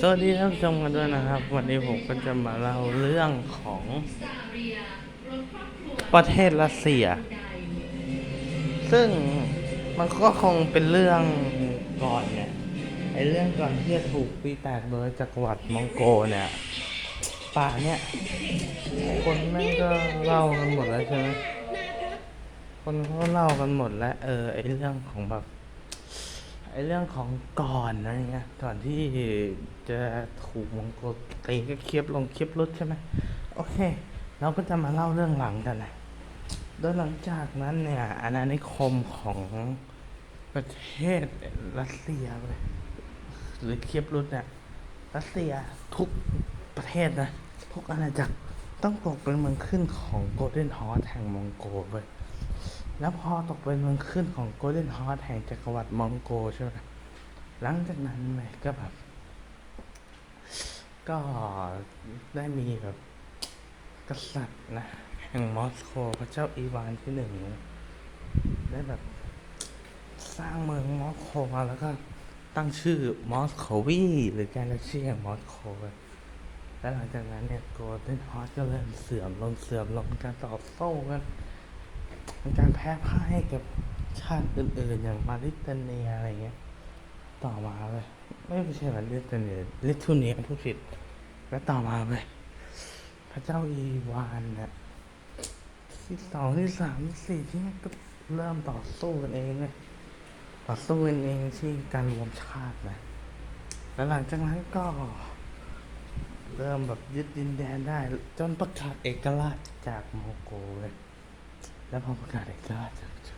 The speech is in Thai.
สวัสดีท่านผู้ชมกันด้วยนะครับ วันนี้ผมก็จะมาเล่าเรื่องของประเทศรัสเซีย ซึ่งมันก็คงเป็นเรื่องก่อนเนี่ยไอเรื่องก่อนที่จะถูกปีแตกโดยจักรวรรดิมองโกเนี่ยป่าเนี่ยคนแม่งก็เล่ากันหมดแล้วใช่ไหมคนเขาเล่ากันหมดแล้วเออไอเรื่องของแบบ เรื่องของก่อนอะไรเงี้ยก่อนที่จะถูกมองโกตีก็เคียบลงเคียบรุดใช่ไหมโอเค เราก็จะมาเล่าเรื่องหลังกันนะโดยหลังจากนั้นเนี่ยอาณานิคมของประเทศรัสเซียเลยหรือเคียบรุดเนี่ยรัสเซียทุกประเทศนะ ทุกอาณาจักรต้องตกเป็นเมืองขึ้นของโกลเด้นฮอร์แห่งมองโกเลย แล้วพอตกเป็นเมืองขึ้นของโกลเด้นฮอ s แห่งจักรวรรดิมองโกใช่ไหมหลังจากนั้นเว้ยก็แบบ ก็ได้มีแบบกษัตริย์นะแห่งมอสโกพระเจ้าอีวานที่หนึ่งได้แบบสร้างเมืองมอสโกมาแล้วก็ตั้งชื่อมอสโควีหรือการเรียกชื่ออย่งมอสโกแล้วหลังจากนั้นเนี่ยโกลเด้นฮอ s ก็เริ่มเสื่อมลงเสื่อมลงการต่อสู้กัน เป็นการแพ้พ่ายให้กับชาติอื่นๆ อย่างมาริเตเนียอะไรเงี้ย ต่อมาเลย ไม่ใช่มาริเตเนียลิทูเนียผู้ผิด แล้วต่อมาเลย พระเจ้าอีวานนี่ยที่สองที่สามที่สี่ที่นี่ก็เริ่มต่อสู้กันเองเลยต่อสู้กันเองที่การรวมชาตินะแล้วหลังจากนั้นก็ เริ่มแบบยึดดินแดนได้ จนประกาศเอกราชจากโมโกเลย แล้วพอประกาศเอกราช